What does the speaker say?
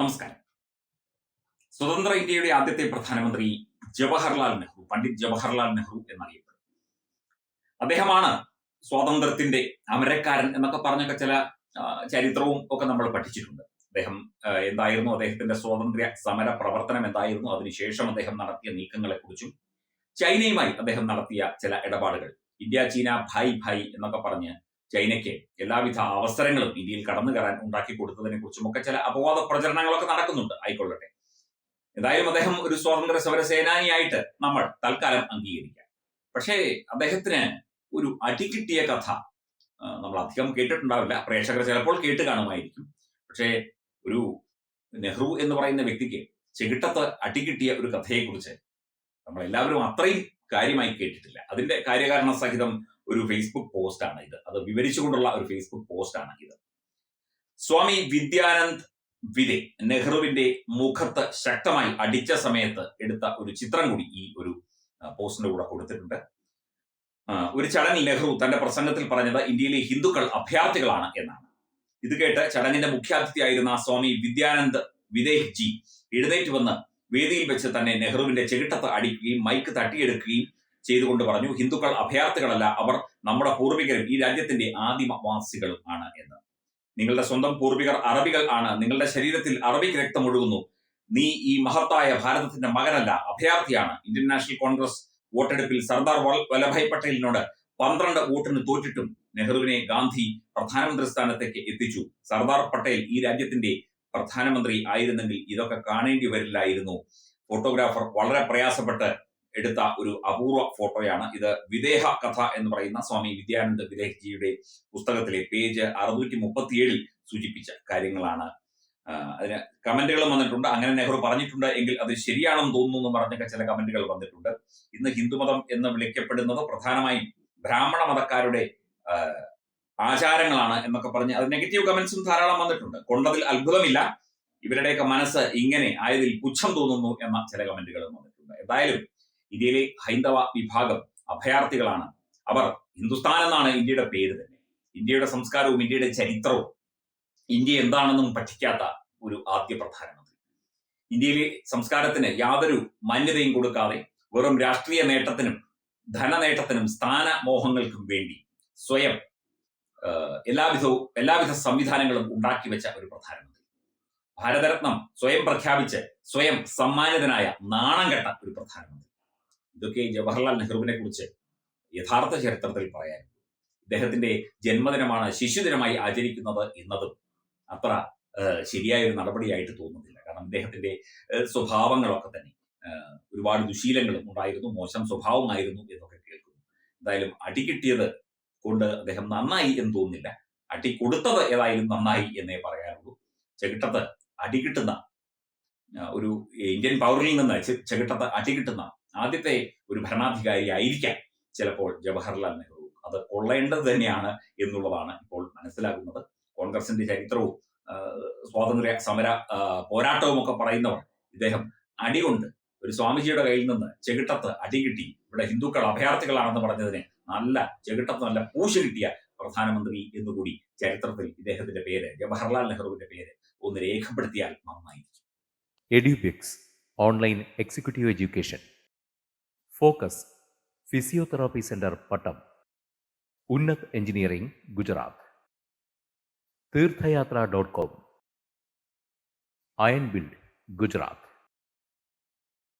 നമസ്കാരം. സ്വതന്ത്ര ഇന്ത്യയുടെ ആദ്യത്തെ പ്രധാനമന്ത്രി ജവഹർലാൽ നെഹ്റു പണ്ഡിറ്റ് ജവഹർലാൽ നെഹ്റു എന്നറിയപ്പെടും. അദ്ദേഹമാണ് സ്വാതന്ത്ര്യത്തിന്റെ അമരക്കാരൻ എന്നൊക്കെ പറഞ്ഞൊക്കെ ചില ചരിത്രവും ഒക്കെ നമ്മൾ പഠിച്ചിട്ടുണ്ട്. അദ്ദേഹം എന്തായിരുന്നു അദ്ദേഹത്തിന്റെ സ്വാതന്ത്ര്യ സമര പ്രവർത്തനം എന്തായിരുന്നു? അതിനുശേഷം അദ്ദേഹം നടത്തിയ നീക്കങ്ങളെ കുറിച്ചും ചൈനയുമായി അദ്ദേഹം നടത്തിയ ചില ഇടപാടുകൾ. ഇന്ത്യ ചീന ഭായ് ഭായ് എന്നൊക്കെ പറഞ്ഞ് ചൈനയ്ക്ക് എല്ലാവിധ അവസരങ്ങളും ഇന്ത്യയിൽ കടന്നു കയറാൻ ഉണ്ടാക്കി കൊടുത്തതിനെ കുറിച്ചും ഒക്കെ ചില അപവാദ പ്രചരണങ്ങളൊക്കെ നടക്കുന്നുണ്ട്. ആയിക്കൊള്ളട്ടെ. എന്തായാലും അദ്ദേഹം ഒരു സ്വാതന്ത്ര്യ സമര സേനാനിയായിട്ട് നമ്മൾ തൽക്കാലം അംഗീകരിക്കാം. പക്ഷേ അദ്ദേഹത്തിന് ഒരു അടികിട്ടിയ കഥ നമ്മൾ അധികം കേട്ടിട്ടുണ്ടാവില്ല. പ്രേക്ഷകർ ചിലപ്പോൾ കേട്ട് കാണുമായിരിക്കും. പക്ഷേ ഒരു നെഹ്റു എന്ന് പറയുന്ന വ്യക്തിക്ക് ചെകിട്ടത്ത് അടികിട്ടിയ ഒരു കഥയെക്കുറിച്ച് നമ്മളെല്ലാവരും അത്രയും കാര്യമായി കേട്ടിട്ടില്ല. അതിന്റെ കാര്യകാരണ സഹിതം ഒരു ഫേസ്ബുക്ക് പോസ്റ്റാണ് ഇത്. അത് വിവരിച്ചുകൊണ്ടുള്ള ഒരു ഫേസ്ബുക്ക് പോസ്റ്റാണ് ഇത്. സ്വാമി വിദ്യാനന്ദ് വിദെ നെഹ്റുവിന്റെ മുഖത്ത് ശക്തമായി അടിച്ച സമയത്ത് എടുത്ത ഒരു ചിത്രം കൂടി ഈ ഒരു പോസ്റ്റിന്റെ കൂടെ കൊടുത്തിട്ടുണ്ട്. ഒരു ചടങ്ങിൽ നെഹ്റു തന്റെ പ്രസംഗത്തിൽ പറഞ്ഞത് ഇന്ത്യയിലെ ഹിന്ദുക്കൾ അഭയാർത്ഥികളാണ് എന്നാണ്. ഇത് കേട്ട് ചടങ്ങിന്റെ മുഖ്യാതിഥിയായിരുന്ന സ്വാമി വിദ്യാനന്ദ് വിദേഹ് ജി എഴുന്നേറ്റ് വന്ന് വേദിയിൽ വെച്ച് തന്നെ നെഹ്റുവിന്റെ ചെകിട്ടത്ത് അടിക്കുകയും മൈക്ക് തട്ടിയെടുക്കുകയും ചെയ്തുകൊണ്ട് പറഞ്ഞു ഹിന്ദുക്കൾ അഭയാർത്ഥികളല്ല അവർ നമ്മുടെ പൂർവികരും ഈ രാജ്യത്തിന്റെ ആദിമവാസികളും ആണ് എന്ന്. നിങ്ങളുടെ സ്വന്തം പൂർവികർ അറബികൾ ആണ് നിങ്ങളുടെ ശരീരത്തിൽ അറബിക് രക്തം ഒഴുകുന്നു. നീ ഈ മഹത്തായ ഭാരതത്തിന്റെ മകനല്ല അഭയാർത്ഥിയാണ്. ഇന്ത്യൻ നാഷണൽ കോൺഗ്രസ് വോട്ടെടുപ്പിൽ സർദാർ വല്ലഭായ് പട്ടേലിനോട് പന്ത്രണ്ട് വോട്ടിന് തോറ്റിട്ടും നെഹ്റുവിനെ ഗാന്ധി പ്രധാനമന്ത്രി സ്ഥാനത്തേക്ക് എത്തിച്ചു. സർദാർ പട്ടേൽ ഈ രാജ്യത്തിന്റെ പ്രധാനമന്ത്രി ആയിരുന്നെങ്കിൽ ഇതൊക്കെ കാണേണ്ടി വരില്ലായിരുന്നു. ഫോട്ടോഗ്രാഫർ വളരെ പ്രയാസപ്പെട്ട് എടുത്ത ഒരു അപൂർവ ഫോട്ടോയാണ് ഇത്. വിദേഹ കഥ എന്ന് പറയുന്ന സ്വാമി വിദ്യാനന്ദ വിദേഹജിയുടെ പുസ്തകത്തിലെ പേജ് അറുന്നൂറ്റി മുപ്പത്തിയേഴിൽ സൂചിപ്പിച്ച കാര്യങ്ങളാണ്. അതിന് കമന്റുകളും വന്നിട്ടുണ്ട്. അങ്ങനെ നെഹ്റു പറഞ്ഞിട്ടുണ്ട് എങ്കിൽ അത് ശരിയാണെന്ന് തോന്നുന്നു എന്ന് പറഞ്ഞൊക്കെ ചില കമന്റുകൾ വന്നിട്ടുണ്ട്. ഇന്ന് ഹിന്ദുമതം എന്ന് വിളിക്കപ്പെടുന്നത് പ്രധാനമായും ബ്രാഹ്മണ മതക്കാരുടെ ആചാരങ്ങളാണ് എന്നൊക്കെ പറഞ്ഞ് അത് നെഗറ്റീവ് കമന്റ്സും ധാരാളം വന്നിട്ടുണ്ട്. കൊണ്ടതിൽ അത്ഭുതമില്ല. ഇവരുടെയൊക്കെ മനസ്സ് ഇങ്ങനെ ആയതിൽ പുച്ഛം തോന്നുന്നു എന്ന ചില കമന്റുകളും വന്നിട്ടുണ്ട്. എന്തായാലും ഇന്ത്യയിലെ ഹൈന്ദവ വിഭാഗം അഭയാർത്ഥികളാണ്. അവർ ഹിന്ദുസ്ഥാൻ എന്നാണ് ഇന്ത്യയുടെ പേര് തന്നെ. ഇന്ത്യയുടെ സംസ്കാരവും ഇന്ത്യയുടെ ചരിത്രവും ഇന്ത്യ എന്താണെന്നും പഠിക്കാത്ത ഒരു ആദ്യ പ്രധാനമന്ത്രി. ഇന്ത്യയിലെ സംസ്കാരത്തിന് യാതൊരു മാന്യതയും കൊടുക്കാതെ വെറും രാഷ്ട്രീയ നേട്ടത്തിനും ധനനേട്ടത്തിനും സ്ഥാനമോഹങ്ങൾക്കും വേണ്ടി സ്വയം എല്ലാവിധവും എല്ലാവിധ സംവിധാനങ്ങളും ഉണ്ടാക്കി വെച്ച ഒരു പ്രധാനമന്ത്രി. ഭാരതരത്നം സ്വയം പ്രഖ്യാപിച്ച് സ്വയം സമ്മാനിതനായ നാണം കെട്ട ഒരു പ്രധാനമന്ത്രി. ഇതൊക്കെ ജവഹർലാൽ നെഹ്റുവിനെ കുറിച്ച് യഥാർത്ഥ ചരിത്രത്തിൽ പറയാൻ. ഇദ്ദേഹത്തിന്റെ ജന്മദിനമാണ് ശിശുദിനമായി ആചരിക്കുന്നത് എന്നതും അത്ര ശരിയായ ഒരു നടപടിയായിട്ട് തോന്നുന്നില്ല. കാരണം ഇദ്ദേഹത്തിന്റെ സ്വഭാവങ്ങളൊക്കെ തന്നെ ഒരുപാട് ദുശീലങ്ങളും ഉണ്ടായിരുന്നു മോശം സ്വഭാവമായിരുന്നു എന്നൊക്കെ കേൾക്കുന്നു. എന്തായാലും അടി കിട്ടിയത് കൊണ്ട് അദ്ദേഹം നന്നായി എന്ന് തോന്നുന്നില്ല. അടി കൊടുത്തത് ഏതായാലും നന്നായി എന്നേ പറയാറുള്ളൂ. ചെകിട്ടത്ത് അടി കിട്ടുന്ന ഒരു ഇന്ത്യൻ പൗരനിൽ നിന്ന് ചെകിട്ടത്ത് അടി കിട്ടുന്ന ആദ്യത്തെ ഒരു ഭരണാധികാരി ആയിരിക്കാം ചിലപ്പോൾ ജവഹർലാൽ നെഹ്റു. അത് കൊള്ളേണ്ടത് തന്നെയാണ് എന്നുള്ളതാണ് ഇപ്പോൾ മനസ്സിലാകുന്നത്. കോൺഗ്രസിന്റെ ചരിത്രവും സ്വാതന്ത്ര്യ സമര പോരാട്ടവും ഒക്കെ പറയുന്നവർ ഇദ്ദേഹം അടികൊണ്ട് ഒരു സ്വാമിജിയുടെ കയ്യിൽ നിന്ന് ചെകിട്ടത്ത് അടി കിട്ടി. ഇവിടെ ഹിന്ദുക്കൾ അഭയാർത്ഥികളാണെന്ന് പറഞ്ഞതിന് നല്ല ചെകിട്ടത്ത് നല്ല പൂശ് കിട്ടിയ പ്രധാനമന്ത്രി എന്നുകൂടി ചരിത്രത്തിൽ ഇദ്ദേഹത്തിന്റെ പേര് ജവഹർലാൽ നെഹ്റുവിന്റെ പേര് ഒന്ന് രേഖപ്പെടുത്തിയാൽ നന്നായിരിക്കും. Edubix online executive education focus physiotherapy centre Pattom Unnath engineering Gujarat Theerthayathra dot com iron build Gujarat